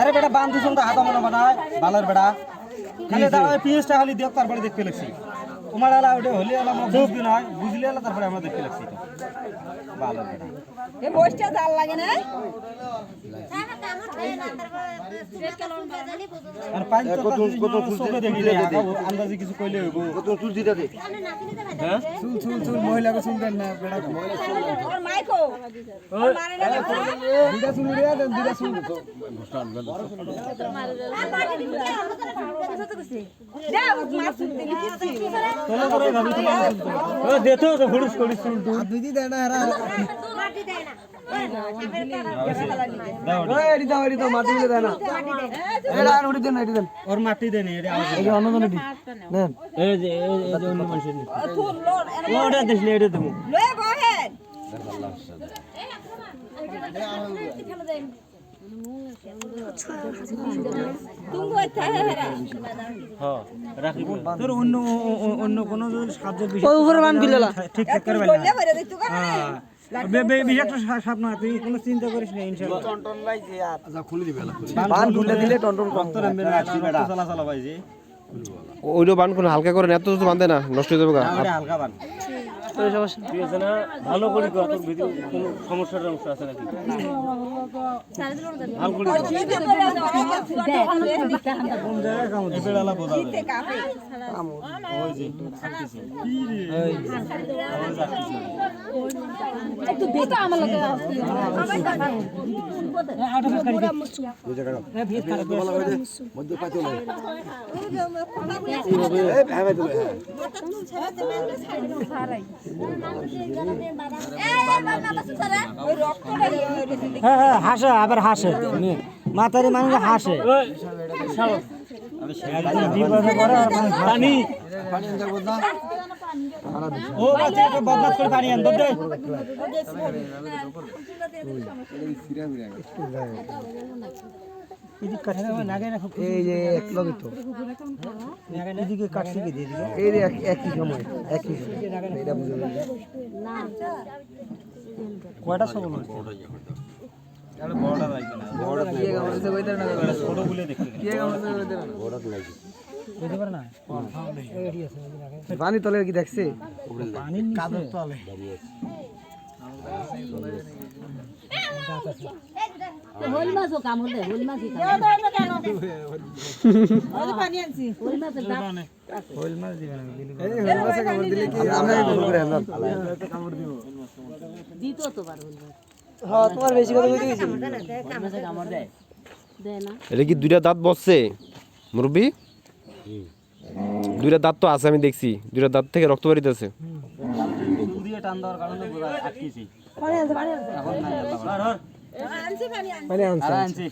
আরে বেটা বান্ধু তো হাতা মনে বানায় বালার বেটা। খালি দাঁড়ায় পিএসটা খালি দিও তারপরে দেখতে লাগছি। তোমার এলা ওটা হলে এলা আমার বুঝবি না বুঝলে এলা তারপরে আমরা দেখতে লাগছি। তো বালার বেটা। এ বসটা জাল লাগে না। না দে না না দিয়া তো হুড়ুস করিস চুল টু দুই দি দেনা হারা দাও এডি দাও এডি দাও মাটি দিলে দেনা। এডা আর উড়ি দেন এডি দেন। ওর মাটি দেন এডি এই অন্য জন এডি নেন এই যে এই যে অন্য মানুষের এনে ওটা দেবো। লয়ে বহেন অন্য অন্য কোনো বিলেলা ঠিক ঠিক করবে বললে ভরে দিতু কেন বিষয়টা সাপ না তুই কোনো চিন্তা করিস না ইনশাআল্লাহ টনটন ভাই যে আচ্ছা খুলে দিবে বান খুলে দিলে টনটন ভাই যে ওইটা বান কোনো হালকা করে এত তো বান্ধে না নষ্ট হয়ে যাবে হালকা বান ঠিক আছে না ভালো করে কর তোর ভিতরে কোনো সমস্যার সমস্যা আছে নাকি? ভালো করে কোন জায়গায় কাম হচ্ছে বেড়ালা বোঝা যাবে কাপে। ওই যে থাকতেছে এই ওই যাচ্ছে ওই রক্তটা গেছে হ্যাঁ হ্যাঁ হাসে আবার হাসে। মাতারি মানুষ হাসে। পানি। ও বাচ্চা একটা বদমাস করে পানি দে। এই যে এক লগে তো। এদিকে কাটছি কি দিয়ে দিকে এই যে একই সময় একই সময়। এটা বুঝে কয়টা সবল হচ্ছে তাহলে বড়টা লাগবে না। বড়টা কি গামড়াতে কইতে না। ছোট বলে দেখতে কি গামড়াতে কইতে না? বড়টা লাগবে। বুঝতে পারে না? পানি তলে কি দেখছে? পানি কাদের তলে। হল মাছও কামড় দেয় হল মাছই হল মাছ হ্যাঁ তোমার বেশি কথা কইতে গেছি। কামড় দেয় দেয় এটা কি দুইটা দাঁত বসছে? মুরব্বি? দুইটা দাঁত তো আছে আমি দেখছি। দুইটা দাঁত থেকে রক্ত বেরিতেছে টান দেওয়ার কারণে আটকেছি পানি আনছি মানে আনছি।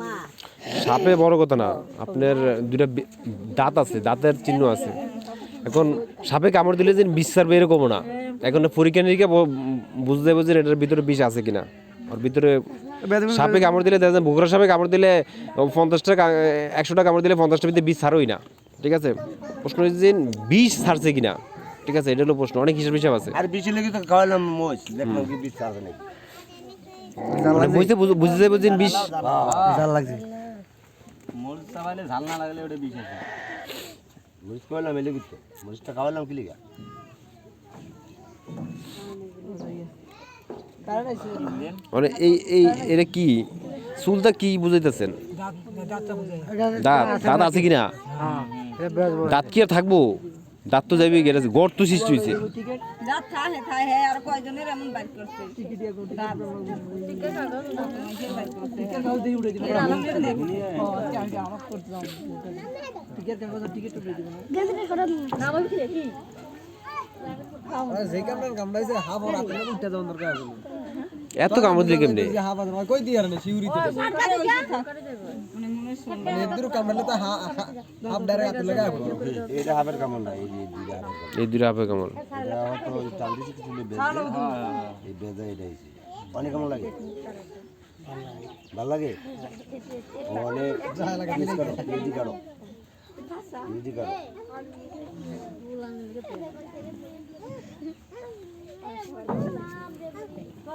মা সাপে বড় কথা না আপনার দুইটা বি- দাঁত আছে দাঁতের চিহ্ন আছে। এখন সাপে কামড় দিলে যে বিষ ছাড়বে এরকমও না। এখন পরীক্ষা নিরীক্ষা বুঝতে বুঝতে এটার ভিতরে বিষ আছে কিনা। ওর ভিতরে সাপে কামড় দিলে দেখা যায় ভুগরা সাপে কামড় দিলে পঞ্চাশটা একশোটা কামড় দিলে পঞ্চাশটা ভিতরে বিষ ছাড়োই না। ঠিক আছে? প্রশ্ন হচ্ছে যে বিষ ছাড়ছে কিনা? ঠিক আছে এটা হলো প্রশ্ন অনেক হিসাব হিসাব আছে। আর বেশি লেগে তো খাওয়ালাম মোষ দেখলাম কি বিষ নাকি মানে বুঝতে বুঝতে যাব যে বিষ জাল লাগছে। মোল চাবাইলে ঝাল না লাগলে ওটা বিষ আছে। মরিচ খাওয়ালাম এলে কিন্তু মরিচটা খাওয়ালাম কি লিগা? মানে এই এই এটা কি? চুলটা কি বুঝাইতেছেন? দাঁত দাঁত আছে কিনা? দাঁত কি আর থাকব? দাঁত তো যাবি গেছে গড় তো সৃষ্টি হয়েছে যা কামড়াইছে হাফ আর আপনি উঠতে যাওয়ার দরকার আছে। এত কামড় দিলে কেমনে? কই দি আর না মানে মনে কামড়লে তো হাফ ডারে হাত লাগা এটা কামড় না এই দুইটা এই হাফের কামড়। এটা তো কিছু হ্যাঁ, এই অনেক কামড় লাগে। ভালো লাগে? অনেক। যা লাগে মিস করো করো করো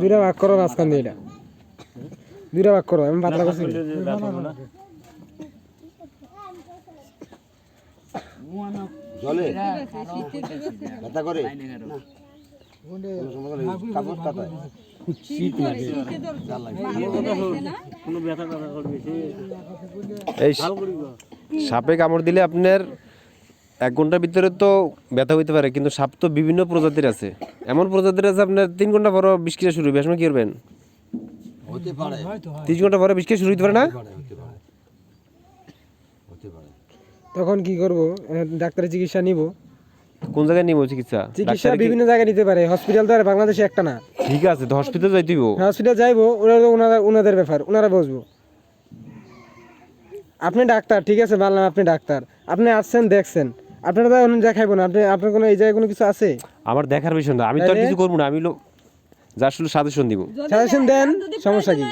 দুইটা ভাগ করো মাঝখান দিয়ে এটা। দুইটা ভাগ করো আমি পাতলা করছি। জলে? ব্যথা করে? কাটায় এই সাপে কামড় দিলে আপনার এক ঘণ্টার ভিতরে তো ব্যথা হইতে পারে কিন্তু সাপ তো বিভিন্ন প্রজাতির আছে। এমন প্রজাতির আছে আপনার তিন ঘণ্টা পর বিষ শুরু হবে সময় কি করবেন? তিরিশ ঘণ্টা পরে বিষ শুরু হইতে পারে না? তখন কি করব? ডাক্তারের চিকিৎসা নিব। কোন জায়গায় নিব চিকিৎসা? চিকিৎসা বিভিন্ন জায়গায় নিতে পারে। হসপিটাল তো আর বাংলাদেশে একটা না। ঠিক আছে তো হসপিটাল যাইতে হইব? হসপিটাল যাইবো ওরা ওনারা ওনাদের ব্যাপার ওনারা বসবো। আপনি ডাক্তার ঠিক আছে বললাম আপনি ডাক্তার। আপনি আসছেন দেখছেন। আপনারা তো অন্য দেখাইবো না আপনি আপনার কোনো এই জায়গায় কোনো কিছু আছে? আমার দেখার বিষয় না আমি তো আর কিছু করব না আমি লোক যা শুধু সাজেশন দিব। সাজেশন দেন সমস্যা কি?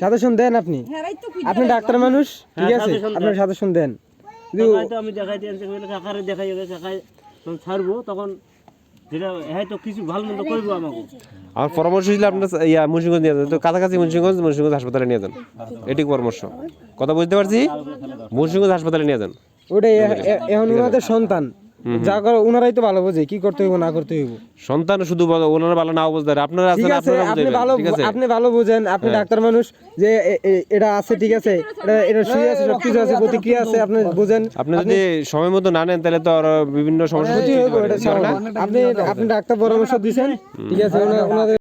সাজেশন দেন আপনি। আপনি ডাক্তার মানুষ ঠিক আছে? suggestion আপনি সাজেশন দেন। আমি দেখাই দিয়েছি কাকারে দেখাই তখন ছাড়বো তখন যেটা হ্যাঁ তো কিছু ভালো মন্দ করব আমাকে। আমার পরামর্শ ছিল আপনার ইয়া মুন্সিগঞ্জ নিয়ে যান তো কাছাকাছি মুন্সিগঞ্জ মুন্সিগঞ্জ হাসপাতালে নিয়ে যান। এটি পরামর্শ। কথা বুঝতে পারছি? মুন্সিগঞ্জ হাসপাতালে নিয়ে যান। ওটাই এখন ওনাদের সন্তান। যা করো ওনারাই তো ভালো বোঝে কি করতে হইব না করতে হইব। সন্তান শুধু ওনারা ভালো নাও বুঝতে পারে। আপনারা আছেন আপনারা আপনি ভালো আপনি ভালো বোঝেন আপনি ডাক্তার মানুষ যে এটা আছে ঠিক আছে এটা এটা শুয়ে আছে সব কিছু আছে প্রতিক্রিয়া আছে আপনি বোঝেন। আপনি যদি সময় মতো না নেন তাহলে তো আরও বিভিন্ন সমস্যা হতে পারে। আপনি আপনি ডাক্তার পরামর্শ দিছেন ঠিক আছে ওনাদের